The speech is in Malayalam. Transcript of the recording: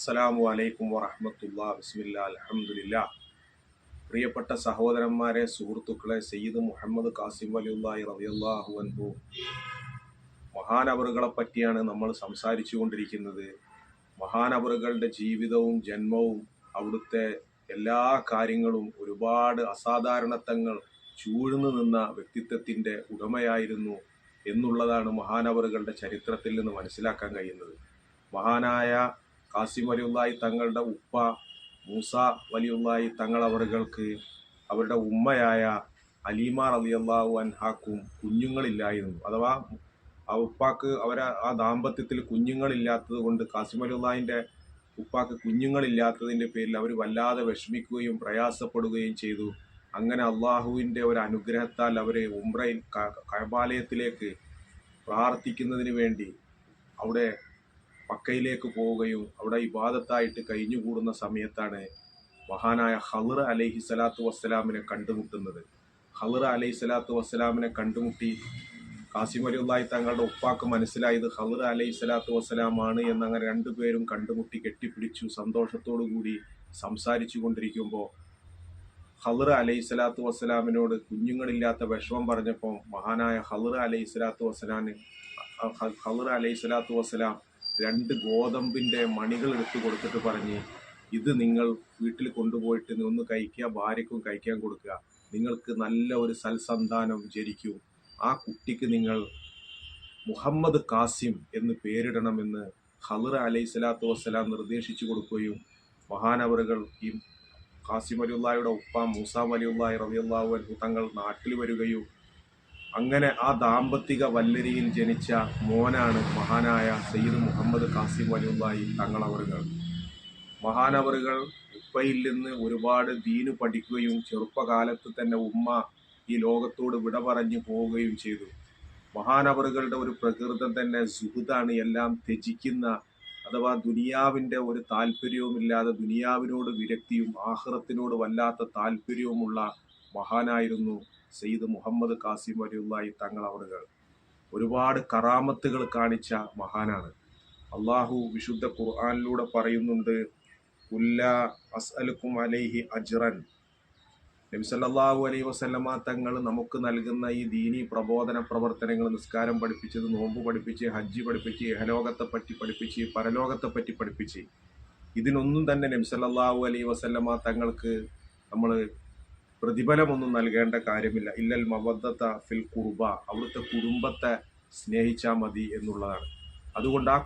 അസ്സലാമു അലൈക്കും വറഹമത്തുള്ള ബിസ്മില്ല അലഹമുല്ല പ്രിയപ്പെട്ട സഹോദരന്മാരെ സുഹൃത്തുക്കളെ സയ്യിദ് മുഹമ്മദ് കാസിം വലിയുല്ലാഹി റബിയുല്ലാഹു അൻഹു. മഹാനവറുകളെ പറ്റിയാണ് നമ്മൾ സംസാരിച്ചു കൊണ്ടിരിക്കുന്നത്. മഹാനവറുകളുടെ ജീവിതവും ജന്മവും അവിടുത്തെ എല്ലാ കാര്യങ്ങളും ഒരുപാട് അസാധാരണത്വങ്ങൾ ചൂഴ്ന്നു നിന്ന വ്യക്തിത്വത്തിന്റെ ഉടമയായിരുന്നു എന്നുള്ളതാണ് മഹാനവറുകളുടെ ചരിത്രത്തിൽ നിന്ന് മനസ്സിലാക്കാൻ കഴിയുന്നത്. മഹാനായ കാസിം വലിയുള്ളായി തങ്ങളുടെ ഉപ്പ മൂസ വലിയുള്ളായി തങ്ങൾ അവറുകൾക്ക് അവരുടെ ഉമ്മയായ അലീമാർ അലിയല്ലാഹു അൻഹാക്കും കുഞ്ഞുങ്ങളില്ലായിരുന്നു. അഥവാ ആ ഉപ്പാക്ക് അവരെ ആ ദാമ്പത്യത്തിൽ കുഞ്ഞുങ്ങളില്ലാത്തത് കൊണ്ട് കാസിം അലിയുള്ളാഹിന്റെ ഉപ്പാക്ക് കുഞ്ഞുങ്ങളില്ലാത്തതിന്റെ പേരിൽ അവർ വല്ലാതെ വിഷമിക്കുകയും പ്രയാസപ്പെടുകയും ചെയ്തു. അങ്ങനെ അള്ളാഹുവിന്റെ ഒരു അനുഗ്രഹത്താൽ അവരെ ഉംറയിൽ കൈബാലയത്തിലേക്ക് പ്രാർത്ഥിക്കുന്നതിന് വേണ്ടി അവിടെ മക്കയിലേക്ക് പോവുകയും അവിടെ ഇബാദത്തായിട്ട് കഴിഞ്ഞുകൂടുന്ന സമയത്താണ് മഹാനായ ഹലർ അലൈഹി സ്വലാത്തു വസ്സലാമിനെ കണ്ടുമുട്ടുന്നത്. ഹലർ അലൈഹി സ്വലാത്തു വസ്സലാമിനെ കണ്ടുമുട്ടി. കാസിം അലിയുള്ളായി തങ്ങളുടെ ഉപ്പാക്ക് മനസ്സിലായത് ഹലർ അലൈഹി സ്വലാത്തു വസ്സലാമാണ് എന്നങ്ങനെ രണ്ടുപേരും കണ്ടുമുട്ടി കെട്ടിപ്പിടിച്ചു സന്തോഷത്തോടു കൂടി സംസാരിച്ചു കൊണ്ടിരിക്കുമ്പോൾ ഹലർ അലൈഹി സ്വലാത്തു വസ്സലാമിനോട് കുഞ്ഞുങ്ങളില്ലാത്ത വിഷമം പറഞ്ഞപ്പോൾ മഹാനായ ഹലർ അലൈഹി സ്വലാത്തു വസ്സലാന് ഹലർ അലൈഹി സ്വലാത്തു വസ്സലാം രണ്ട് ഗോതമ്പിന്റെ മണികൾ എടുത്തു കൊടുത്തിട്ട് പറഞ്ഞ് ഇത് നിങ്ങൾ വീട്ടിൽ കൊണ്ടുപോയിട്ട് ഒന്ന് കഴിക്കുക ഭാര്യക്കും കഴിക്കാൻ കൊടുക്കുക. നിങ്ങൾക്ക് നല്ല ഒരു സൽസന്താനം ജനിക്കും. ആ കുട്ടിക്ക് നിങ്ങൾ മുഹമ്മദ് കാസിം എന്ന് പേരിടണമെന്ന് ഹലർ അലൈഹി സ്വലാത്തു വസ്സലാം നിർദ്ദേശിച്ചു കൊടുക്കുകയും മഹാനവറുകൾ ഈ കാസിം അലിയുള്ള ഉപ്പ മൂസാം അലിയുള്ള റബിയുള്ളാഹു അൻഹു തങ്ങൾ നാട്ടിൽ വരികയും അങ്ങനെ ആ ദാമ്പത്തിക വല്ലരിയിൽ ജനിച്ച മോനാണ് മഹാനായ സയ്യിദ് മുഹമ്മദ് കാസിം വലിയുള്ളായി തങ്ങളവറുകൾ. മഹാനവറുകൾ ഉപ്പയിൽ നിന്ന് ഒരുപാട് ദീന് പഠിക്കുകയും ചെറുപ്പകാലത്ത് തന്നെ ഉമ്മ ഈ ലോകത്തോട് വിട പറഞ്ഞു പോവുകയും ചെയ്തു. മഹാനവറുകളുടെ ഒരു പ്രകൃതം തന്നെ സുഹൃതാണ് എല്ലാം ത്യജിക്കുന്ന അഥവാ ദുനിയാവിന്റെ ഒരു താല്പര്യവുമില്ലാതെ ദുനിയാവിനോട് വിരക്തിയും ആഹ്റത്തിനോട് വല്ലാത്ത താല്പര്യവുമുള്ള മഹാനായിരുന്നു സയ്യിദ് മുഹമ്മദ് കാസിം അലിയുള്ളായി തങ്ങൾ അവറുകൾ ഒരുപാട് കറാമത്തുകൾ കാണിച്ച മഹാനാണ്. അള്ളാഹു വിശുദ്ധ ഖുർആാനിലൂടെ പറയുന്നുണ്ട് ഉല്ല അസ്അലുക്കും അലൈഹി അജ്റൻ. നബിസല്ലാഹു അലൈഹി വസല്ലമ തങ്ങൾ നമുക്ക് നൽകുന്ന ഈ ദീനി പ്രബോധന പ്രവർത്തനങ്ങൾ നിസ്കാരം പഠിപ്പിച്ചത് നോമ്പ് പഠിപ്പിച്ച് ഹജ്ജ് പഠിപ്പിച്ച് എഹലോകത്തെ പറ്റി പഠിപ്പിച്ച് പരലോകത്തെ പറ്റി പഠിപ്പിച്ച്. ഇതിനൊന്നും തന്നെ നബിസല്ലാഹു അലൈഹി വസല്ലമ തങ്ങൾക്ക് നമ്മൾ പ്രതിഫലമൊന്നും നൽകേണ്ട കാര്യമില്ല. ഇല്ലൽ മവദ്ദത്ത ഫിൽ കുർബ. അവിടുത്തെ കുടുംബത്തെ സ്നേഹിച്ചാൽ മതി എന്നുള്ളതാണ്. അതുകൊണ്ട് ആ